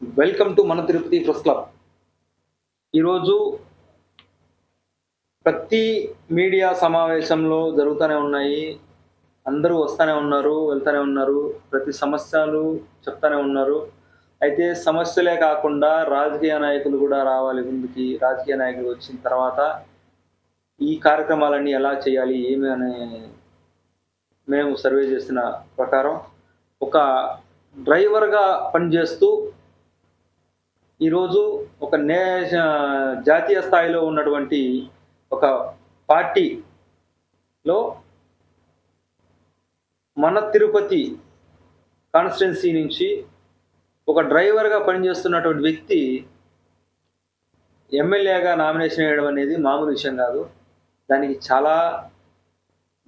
Welcome to మన Tirupati press club. ఈరోజు ప్రతి మీడియా సమావేశంలో జరుగుతూనే ఉన్నాయి. అందరూ వస్తూనే ఉన్నారు వెళ్తూనే ఉన్నారు. ప్రతి సమస్యలు చెప్తానే ఉన్నారు. అయితే సమస్యలే కాకుండా రాజకీయ నాయకులు కూడా రావాలి ముందుకి. రాజకీయ నాయకులు వచ్చిన తర్వాత ఈ కార్యక్రమాలన్నీ ఎలా చేయాలి ఏమి అనే మేము సర్వే చేసిన ప్రకారం ఒక డ్రైవర్గా పనిచేస్తూ ఈరోజు ఒక నే జాతీయ స్థాయిలో ఉన్నటువంటి ఒక పార్టీలో మన తిరుపతి కాన్స్టిట్యున్సీ నుంచి ఒక డ్రైవర్గా పనిచేస్తున్నటువంటి వ్యక్తి ఎమ్మెల్యేగా నామినేషన్ వేయడం అనేది మామూలు విషయం కాదు. దానికి చాలా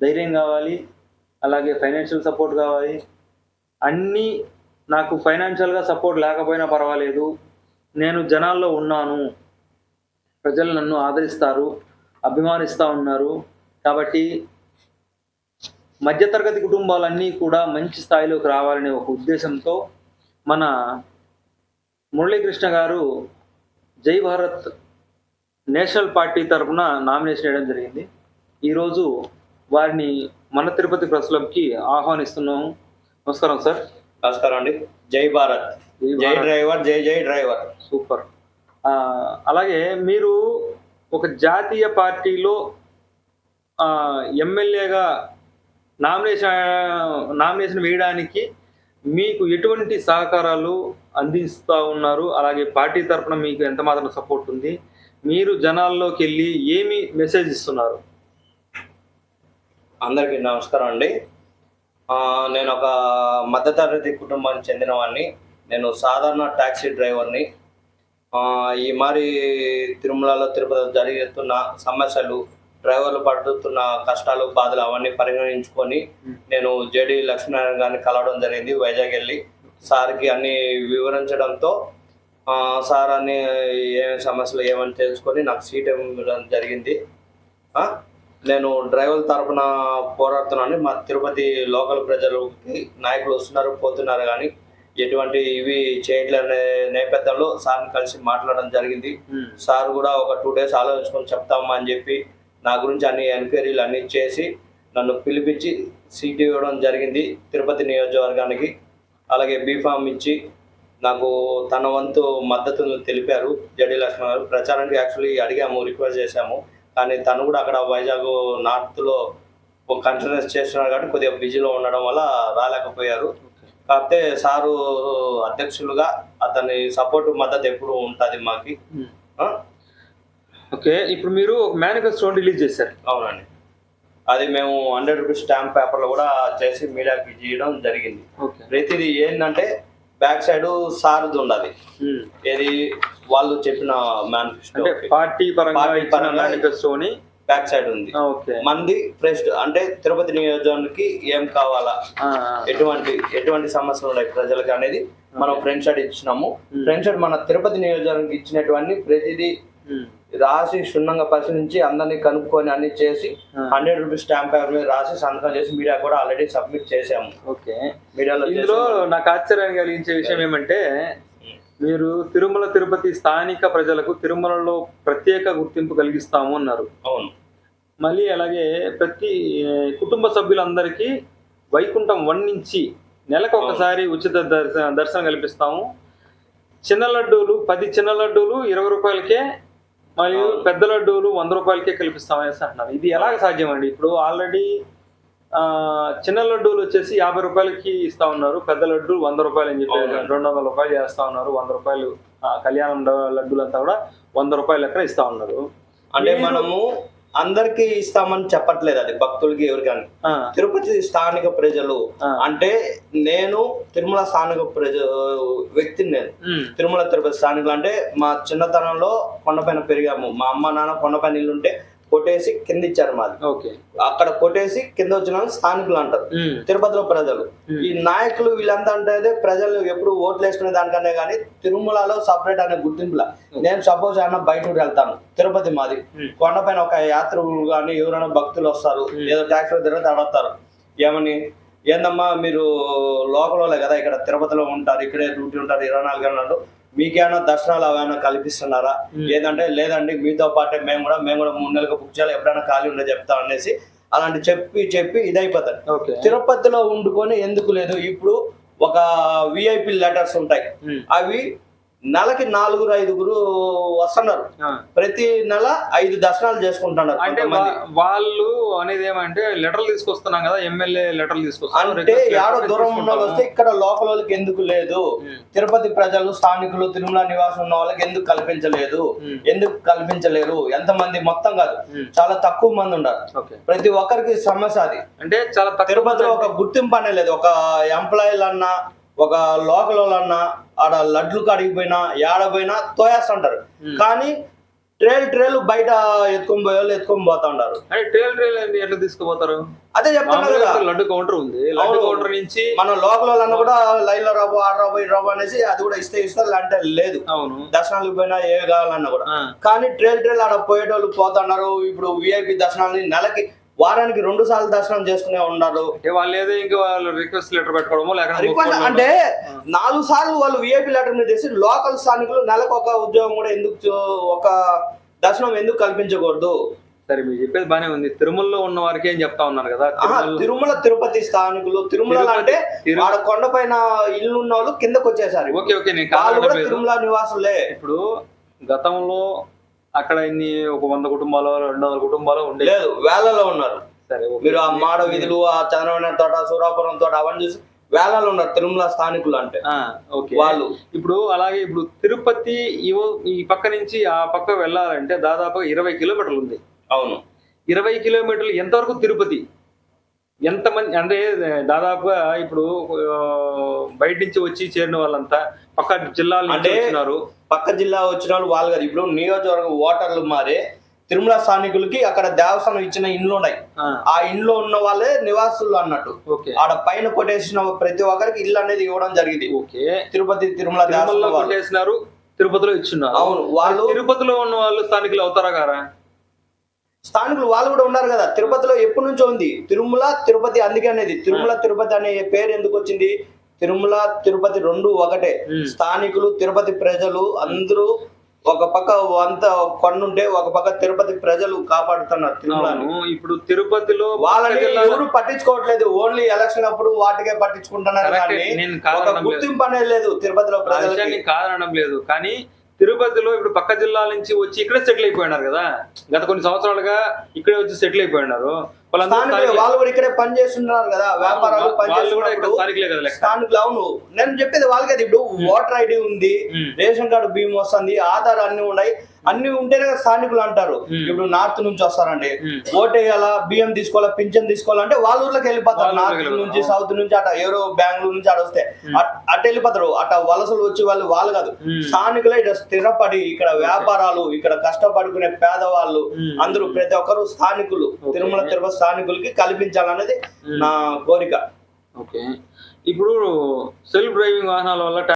ధైర్యం కావాలి. అలాగే ఫైనాన్షియల్ సపోర్ట్ కావాలి. అన్నీ నాకు ఫైనాన్షియల్గా సపోర్ట్ లేకపోయినా పర్వాలేదు. నేను జనాల్లో ఉన్నాను. ప్రజలు నన్ను ఆదరిస్తారు అభిమానిస్తూ ఉన్నారు. కాబట్టి మధ్యతరగతి కుటుంబాలన్నీ కూడా మంచి స్థాయిలోకి రావాలనే ఒక ఉద్దేశంతో మన మురళీకృష్ణ గారు జై భారత్ నేషనల్ పార్టీ తరఫున నామినేషన్ చేయడం జరిగింది. ఈరోజు వారిని మన తిరుపతి ప్రెస్ క్లబ్కి ఆహ్వానిస్తున్నాము. నమస్కారం సార్. నమస్కారం అండి. జై భారత్. జై. డ్రైవర్ జై జై డ్రైవర్. సూపర్. అలాగే మీరు ఒక జాతీయ పార్టీలో ఎమ్మెల్యేగా నామినేషన్ నామినేషన్ వేయడానికి మీకు ఎటువంటి సహకారాలు అందిస్తూ ఉన్నారు? అలాగే పార్టీ తరఫున మీకు ఎంత మాత్రం సపోర్ట్ ఉంది? మీరు జనాల్లోకి వెళ్ళి ఏమి మెసేజ్ ఇస్తున్నారు? అందరికీ నమస్కారం అండి. నేను ఒక మధ్యతరగతి కుటుంబానికి చెందినవాడిని. నేను సాధారణ టాక్సీ డ్రైవర్ని. ఈ మరి తిరుమలలో తిరుపతి జరుగుతున్న సమస్యలు డ్రైవర్లు పడుతున్న కష్టాలు బాధలు అవన్నీ పరిగణించుకొని నేను జేడి లక్ష్మీనారాయణ గారిని కలవడం జరిగింది వైజాగ్ వెళ్ళి సార్కి అన్ని వివరించడంతో సార్ అన్ని ఏమేమి సమస్యలు ఏమని తెలుసుకొని నాకు సీట్ ఇవ్వడం జరిగింది. నేను డ్రైవర్ తరపున పోరాడుతున్నాను. మా తిరుపతి లోకల్ ప్రజలకి నాయకులు వస్తున్నారు పోతున్నారు కానీ ఎటువంటి ఇవి చేయట్లనే నేపథ్యంలో సార్ని కలిసి మాట్లాడడం జరిగింది. సార్ కూడా ఒక టూ డేస్ ఆలోచించుకొని చెప్తామా అని చెప్పి నా గురించి అన్ని ఎంక్వైరీలు అన్ని చేసి నన్ను పిలిపించి సీట్ ఇవ్వడం జరిగింది తిరుపతి నియోజకవర్గానికి. అలాగే బీఫామ్ ఇచ్చి నాకు తన వంతు మద్దతును తెలిపారు జడి లక్ష్మణ్ గారు. ప్రచారానికి యాక్చువల్లీ అడిగాము రిక్వెస్ట్ చేశాము. కానీ తను కూడా అక్కడ వైజాగ్ నార్త్లో కంటిన్యూస్ చేస్తున్నారు కాబట్టి కొద్దిగా బిజీలో ఉండడం వల్ల రాలేకపోయారు. కాకపోతే సారు అధ్యక్షులుగా అతని సపోర్ట్ మద్దతు ఎప్పుడు ఉంటుంది మాకి. ఆ? ఓకే ఇప్పుడు మీరు ఒక మేనిఫెస్టో రిలీజ్ చేశారు. అవునండి. అది మేము హండ్రెడ్ రూపీస్ స్టాంప్ పేపర్లో కూడా చేసి మీడియాకి చేయడం జరిగింది. ప్రతిదీ ఏంటంటే బ్యాక్ సైడ్ సారథి ఉండాలి. ఏది వాళ్ళు చెప్పిన మేనిఫెస్టో అంటే పార్టీ పరంగా మేనిఫెస్టోని బ్యాక్ సైడ్ ఉంది. మంది ప్రెస్ అంటే తిరుపతి నియోజకానికి ఏం కావాలా? ఎటువంటి ఎటువంటి సమస్యలు ఉన్నాయి ప్రజలకు అనేది మనం ఫ్రెండ్ షాట్ ఇచ్చినాము. ఫ్రెండ్ షాట్ మన తిరుపతి నియోజకానికి ఇచ్చినటువంటి ప్రతిదీ రాసి క్షుణ్ణంగా పరిశీలించి అందరినీ కనుక్కొని అన్ని చేసి. హండ్రెడ్ రూపీస్ స్టాంప్ పేపర్ మీద రాసి సంతకం చేసి మీడియా కూడా ఆల్రెడీ సబ్మిట్ చేసాము ఓకే. మీడియాలో. నాకు ఆశ్చర్యం కలిగించే విషయం ఏమంటే మీరు తిరుమల తిరుపతి స్థానిక ప్రజలకు తిరుమలలో ప్రత్యేక గుర్తింపు కలిగిస్తాము అన్నారు. అవును. మళ్ళీ అలాగే ప్రతి కుటుంబ సభ్యులందరికీ వైకుంఠం వన్ నుంచి నెలకు ఒకసారి ఉచిత దర్శన దర్శనం కల్పిస్తాము. చిన్న లడ్డూలు పది చిన్న లడ్డూలు ఇరవై రూపాయలకే మరియు. పెద్ద లడ్డూలు వంద రూపాయలకే కల్పిస్తామనేసి అంటున్నారు. ఇది ఎలాగ సాధ్యం అండి ఇప్పుడు ఆల్రెడీ చిన్న లడ్డూలు వచ్చేసి యాభై రూపాయలకి ఇస్తా ఉన్నారు. పెద్ద లడ్డు వంద రూపాయలు అని చెప్పి. రెండు వందల రూపాయలు చేస్తా ఉన్నారు. వంద రూపాయలు కళ్యాణం లడ్డూలు అంతా కూడా వంద రూపాయలు లెక్కన ఇస్తా ఉన్నారు. అంటే మనము అందరికి ఇస్తామని చెప్పట్లేదు అది భక్తులకి ఎవరికని. తిరుపతి స్థానిక ప్రజలు. అంటే నేను తిరుమల స్థానిక ప్రజ వ్యక్తిని నేను. తిరుమల తిరుపతి స్థానికులు అంటే మా చిన్నతనంలో కొండపైన పెరిగాము. మా అమ్మ నాన్న కొండపైన ఇల్లు ఉంటే కొట్టేసి కింద ఇచ్చారు మాది. ఓకే. అక్కడ కొట్టేసి కింద వచ్చిన స్థానికులు అంటారు. తిరుపతిలో ప్రజలు. ఈ నాయకులు వీళ్ళంతా అంటే ప్రజలు ఎప్పుడు ఓట్లు వేసుకునే దానికనే కానీ తిరుమలలో సపరేట్ అనే గుర్తింపులా. నేను సపోజ్ ఏమన్నా బయట వెళ్తాను తిరుపతి మాది. కొండపైన ఒక యాత్రికులు కానీ ఎవరైనా భక్తులు వస్తారు. ఏదో ట్యాక్సీ తిరిగితే అడుగుతారు ఏమని? ఏందమ్మా మీరు లోకల్ కదా ఇక్కడ తిరుపతిలో ఉంటారు ఇక్కడే డ్యూటీ ఉంటారు ఇరవై నాలుగు గంటలు మీకేమైనా దర్శనాలు ఏమైనా కల్పిస్తున్నారా? లేదంటే లేదండి మీతో పాటే మేము కూడా మేము కూడా మూడు నెలలకు బుక్ చేయాలి ఎప్పుడైనా ఖాళీ ఉండే చెప్తాం అనేసి అలాంటి చెప్పి చెప్పి ఇదైపోతారు తిరుపతిలో ఉండుకొని ఎందుకు లేదు? ఇప్పుడు ఒక విఐపి లెటర్స్ ఉంటాయి. అవి నెలకి నాలుగురు ఐదుగురు వస్తున్నారు. ప్రతి నెల ఐదు దర్శనాలు చేసుకుంటున్నారు అంటే వాళ్ళు అనేది ఏమంటే లెటర్లు తీసుకొస్తున్నాం కదా ఎమ్మెల్యే లెటర్లు తీసుకొస్తాం అంటే యాడో దూరం ఉన్న వస్తే ఇక్కడ లోకల్ వాళ్ళకి ఎందుకు లేదు. తిరుపతి ప్రజలు స్థానికులు తిరుమల నివాసం ఉన్న వాళ్ళకి ఎందుకు కల్పించలేదు. ఎందుకు కల్పించలేరు? ఎంతమంది మొత్తం కాదు. చాలా తక్కువ మంది ఉన్నారు. ప్రతి ఒక్కరికి సమస్య అది. అంటే చాలా తిరుపతిలో ఒక గుర్తింపు అనే లేదు. ఒక ఎంప్లాయీలు అన్నా ఒక లోకల్ వాళ్ళన్నా ఆడ లడ్లు కాడికి పోయినా ఏడ పోయినా తోయేస్తుంటారు. కానీ ట్రేల్ ట్రేలు బయట ఎత్తుకొని పోయే వాళ్ళు ఎత్తుకొని పోతా ఉంటారు అంటే ట్రైల్ ట్రైల్ ఎట్లా తీసుకుపోతారు? అదే చెప్తున్నా మామూలుగా కదా. లడ్డు కౌంటర్ ఉంది. లడ్డు. కౌంటర్ నుంచి మన లోకల్ వాళ్ళన్నా కూడా లైన్లో రాబో ఆడ రాబో ఇటు రాబో అనేసి అది కూడా ఇస్తే ఇస్తారు అంటే లేదు. అవును. దర్శనాలకు పోయినా ఏ కావాలన్నా కూడా. కానీ ట్రైల్ ట్రైల్ ఆడ పోయేటోళ్ళు పోతున్నారు ఇప్పుడు విఐపి దర్శనాలని నెలకి వారానికి రెండు సార్లు దర్శనం చేసుకునే ఉన్నారు. అంటే వాళ్ళు ఏదో ఇంకా వాళ్ళు రిక్వెస్ట్ లెటర్ పెట్టుకోవడమో రిక్వెస్ట్. అంటే నాలుగు సార్లు వాళ్ళు విఐపి లెటర్ మీద చేసి లోకల్ స్థానికులు నెలకు ఒక ఉద్యోగం కూడా ఎందుకు ఒక దర్శనం ఎందుకు కల్పించకూడదు? సరే మీరు చెప్పేది బానే ఉంది. తిరుమలలో ఉన్న వారికి ఏం చెప్తా ఉన్నారు కదా? తిరుమల తిరుపతి స్థానికులు. తిరుమల అంటే ఆడ కొండపైన ఇల్లు ఉన్న వాళ్ళు కిందకు వచ్చేసారు ఓకే ఓకే నేను కూడా తిరుమల నివాసులే. ఇప్పుడు గతంలో అక్కడ ఇన్ని ఒక వంద కుటుంబాలు రెండు వందల కుటుంబాలు ఉండే. లేదు వేలలో ఉన్నారు. సరే. మీరు ఆ మాడ వీధులు ఆ చంద్రవన తోట సూరాపురం తోట అవన్నీ చూసి వేలలో ఉన్నారు తిరుమల స్థానికులు అంటే. ఆ, ఓకే. వాళ్ళు. ఇప్పుడు అలాగే ఇప్పుడు తిరుపతి ఈ పక్క నుంచి ఆ పక్క వెళ్ళాలంటే దాదాపు ఇరవై కిలోమీటర్లు ఉంది. అవును. ఇరవై కిలోమీటర్లు ఎంతవరకు తిరుపతి? ఎంతమంది అంటే దాదాపుగా ఇప్పుడు బయట నుంచి వచ్చి చేరిన వాళ్ళంతా పక్క జిల్లాల అంటే- వచ్చినారు. పక్క జిల్లా వచ్చిన వాళ్ళు వాళ్ళు కాదు. ఇప్పుడు నియోజకవర్గం ఓటర్లు మారే తిరుమల స్థానికులకి అక్కడ దేవస్థానం ఇచ్చిన ఇండ్లు ఉన్నాయి. ఆ, ఇంట్లో ఉన్న వాళ్ళే నివాసులు అన్నట్టు. ఓకే. ఆడ పైన కొట్టేసిన ప్రతి ఒక్కరికి ఇల్లు అనేది ఇవ్వడం జరిగింది. ఓకే. తిరుపతి తిరుమల. కొట్టేసినారు తిరుపతిలో ఇచ్చున్నారు. అవును వాళ్ళు తిరుపతిలో ఉన్న వాళ్ళు స్థానికులు అవుతారా గారా స్థానికులు వాళ్ళు కూడా ఉన్నారు కదా. తిరుపతిలో ఎప్పటి నుంచో ఉంది. తిరుమల తిరుపతి అందుకే అనేది. తిరుమల తిరుపతి అనే పేరు ఎందుకు వచ్చింది? తిరుమల తిరుపతి రెండు ఒకటే. స్థానికులు తిరుపతి ప్రజలు అందరూ ఒక పక్క అంత కొండుంటే ఒక పక్క తిరుపతి ప్రజలు కాపాడుతున్నారు తిరుమలని. ఇప్పుడు తిరుపతిలో వాళ్ళని ఎవరు పట్టించుకోవట్లేదు. ఓన్లీ ఎలక్షన్ అప్పుడు వాటికే పట్టించుకుంటున్నారు కానీ. గుర్తింపు అనేది లేదు తిరుపతిలో ప్రజలకి. కాదనడం లేదు. కానీ తిరుపతిలో ఇప్పుడు పక్క జిల్లాల నుంచి వచ్చి ఇక్కడే సెటిల్ అయిపోయినారు కదా. గత కొన్ని సంవత్సరాలుగా ఇక్కడే వచ్చి సెటిల్ అయిపోయినారు. వాళ్ళు కూడా ఇక్కడే పని చేస్తున్నారు కదా. వ్యాపారాలు పని స్థానికులే అవును. నేను చెప్పేది వాళ్ళకి అది ఇప్పుడు ఓటర్ ఐడి ఉంది. రేషన్ కార్డు భీమ్ వస్తుంది ఆధార్ అన్ని ఉన్నాయి. అన్ని ఉంటేనే కదా స్థానికులు అంటారు. ఇప్పుడు నార్త్ నుంచి వస్తారండి ఉమ్. ఓట్ వేయాలా బియ్యం తీసుకోవాలా పింఛన్ తీసుకోవాలంటే వాళ్ళ ఊర్లోకి వెళ్ళిపోతారు నార్త్ నుంచి. సౌత్ నుంచి అట ఎవరో బెంగళూరు నుంచి అటు వస్తే. అట్- వెళ్ళిపోతారు అట వలసలు వచ్చి వాళ్ళు వాళ్ళు కాదు. స్థానికులే ఇక్కడ స్థిరపడి ఇక్కడ వ్యాపారాలు ఇక్కడ కష్టపడుకునే పేదవాళ్ళు. అందరూ ప్రతి ఒక్కరు స్థానికులు. తిరుమల తిరుపతి స్థానికులకి కల్పించాలనేది. నా కోరిక ఓకే ఇప్పుడు సెల్ఫ్ డ్రైవింగ్ వాహనాల వల్ల